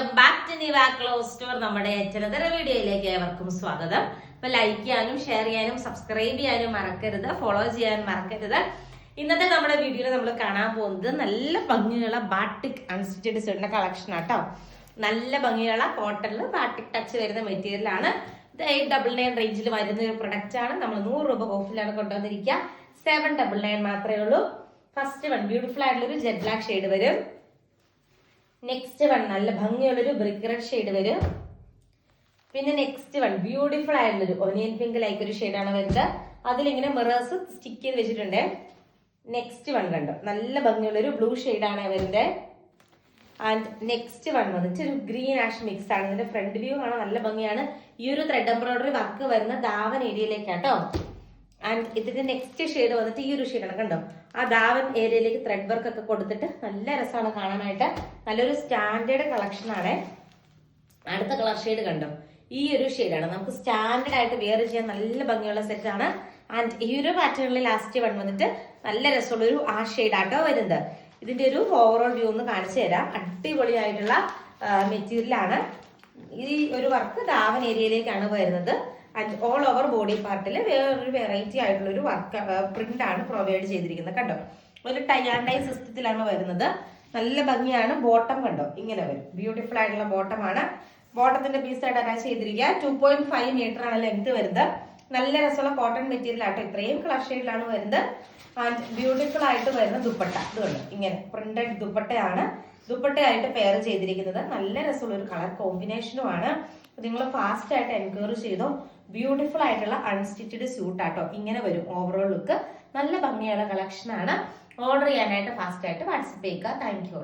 Welcome back to Niva clothes store നമ്മുടെ ചിലതര വീഡിയോയിലേക്ക് ഏവർക്കും സ്വാഗതം. അപ്പൊ ലൈക്ക് ചെയ്യാനും ഷെയർ ചെയ്യാനും സബ്സ്ക്രൈബ് ചെയ്യാനും മറക്കരുത് ഫോളോ ചെയ്യാനും മറക്കരുത്. ഇന്നത്തെ നമ്മുടെ വീഡിയോയിൽ നമ്മൾ കാണാൻ പോകുന്നത് നല്ല ഭംഗിയുള്ള ബാട്ടിക് അൺസ്റ്റിച്ചഡ് സെറ്റിന്റെ കളക്ഷൻ ആട്ടോ. നല്ല ഭംഗിയുള്ള കോട്ടണിൽ ബാട്ടിക് ടച്ച് വരുന്ന മെറ്റീരിയലാണ് ഇത് എയ്റ്റ് ഡബിൾ നയൻ റേഞ്ചിൽ വരുന്ന ഒരു പ്രൊഡക്റ്റ് ആണ്. നമ്മൾ നൂറ് രൂപ ഓഫിലാണ് കൊണ്ടുവന്നിരിക്കുക. സെവൻ ഡബിൾ നയൻ മാത്രമേ ഉള്ളൂ. ഫസ്റ്റ് വൺ ബ്യൂട്ടിഫുൾ ആയിട്ടുള്ള ഒരു ജെറ്റ് ബ്ലാക്ക് ഷെയ്ഡ് വരും. നെക്സ്റ്റ് വൺ നല്ല ഭംഗിയുള്ളൊരു ബ്രിക്ക് റെഡ് ഷെയ്ഡ് വരും. പിന്നെ നെക്സ്റ്റ് വൺ ബ്യൂട്ടിഫുൾ ആയിട്ടുള്ളൊരു ഒനിയൻ പിങ്ക് ലൈക്ക് ഒരു ഷെയ്ഡാണ് വരുന്നത്. അതിലിങ്ങനെ മിറേഴ്സ് സ്റ്റിക്ക് ചെയ്ത് വെച്ചിട്ടുണ്ട്. നെക്സ്റ്റ് വൺ കണ്ടോ? നല്ല ഭംഗിയുള്ളൊരു ബ്ലൂ ഷെയ്ഡാണ് വരുന്നത്. ആൻഡ് നെക്സ്റ്റ് വൺ വന്നിട്ട് ഒരു ഗ്രീൻ ആഷ് മിക്സ് ആണ്. ഇതിന്റെ ഫ്രണ്ട് വ്യൂ കാണാൻ നല്ല ഭംഗിയാണ്. ഈ ഒരു ത്രെഡ് എംബ്രോയിഡറി വർക്ക് വരുന്ന ദാവൻ ഏരിയയിലേക്കാട്ടോ ആൻഡ് ഇതിന്റെ നെക്സ്റ്റ് ഷെയ്ഡ് വന്നിട്ട് ഈ ഒരു ഷെയ്ഡാണ് കണ്ടോ? ആ ദാവൻ ഏരിയയിലേക്ക് ത്രെഡ് വർക്ക് ഒക്കെ കൊടുത്തിട്ട് നല്ല രസമാണ് കാണാനായിട്ട്. നല്ലൊരു സ്റ്റാൻഡേർഡ് കളക്ഷൻ ആണ്. അടുത്ത കളർ ഷെയ്ഡ് കണ്ടോ? ഈ ഒരു ഷെയ്ഡാണ് നമുക്ക് സ്റ്റാൻഡേർഡ് ആയിട്ട് വെയർ ചെയ്യാൻ നല്ല ഭംഗിയുള്ള സെറ്റ് ആണ്. ആൻഡ് ഈ ഒരു പാറ്റേണിൽ ലാസ്റ്റ് വൺ വന്നിട്ട് നല്ല രസമുള്ള ഒരു ആ ഷെയ്ഡ് ആട്ടോ വരുന്നത്. ഇതിന്റെ ഒരു ഓവറോൾ വ്യൂ ഒന്ന് കാണിച്ചു തരാം. അടിപൊളിയായിട്ടുള്ള മെറ്റീരിയൽ ആണ്. ഈ ഒരു വർക്ക് ദാവൻ ഏരിയയിലേക്കാണ് വരുന്നത്. ഓൾ ഓവർ ബോഡി പാർട്ടിൽ വേറൊരു വെറൈറ്റി ആയിട്ടുള്ള ഒരു വർക്ക് പ്രിന്റ് ആണ് പ്രൊവൈഡ് ചെയ്തിരിക്കുന്നത്. കണ്ടോ? ഒരു ടൈ ആൻഡ് ടൈ സിസ്റ്റത്തിലാണ് വരുന്നത്. നല്ല ഭംഗിയാണ്. ബോട്ടം കണ്ടോ? ഇങ്ങനെ വരും. ബ്യൂട്ടിഫുൾ ആയിട്ടുള്ള ബോട്ടമാണ്. ബോട്ടത്തിന്റെ പീസ് ആയിട്ട് അറ്റാച്ച് ചെയ്തിരിക്കുക. ടു പോയിന്റ് ഫൈവ് മീറ്റർ ആണ് ലെങ്ത് വരുന്നത്. നല്ല രസമുള്ള കോട്ടൺ മെറ്റീരിയൽ ആട്ടോ. ഇത്രയും കളർ ഷെയ്ഡിലാണ് വരുന്നത്. ആൻഡ് ബ്യൂട്ടിഫുൾ ആയിട്ട് വരുന്ന ദുപ്പട്ട. ഇത് കണ്ടോ? ഇങ്ങനെ പ്രിന്റഡ് ദുപ്പട്ടയാണ്. ദുപ്പട്ടയായിട്ട് പെയർ ചെയ്തിരിക്കുന്നത്. നല്ല രസമുള്ള ഒരു കളർ കോമ്പിനേഷനുമാണ് നിങ്ങൾ ഫാസ്റ്റ് ആയിട്ട് എൻക്വയറി ചെയ്തോ. ബ്യൂട്ടിഫുൾ ആയിട്ടുള്ള അൺസ്റ്റിച്ചഡ് സ്യൂട്ട് ആട്ടോ. ഇങ്ങനെ വരും ഓവറോൾ ലുക്ക് നല്ല ഭംഗിയുള്ള കളക്ഷനാണ് ഓർഡർ ചെയ്യാനായിട്ട് ഫാസ്റ്റ് ആയിട്ട് വാട്സപ്പ് ചെയ്യുക താങ്ക് യു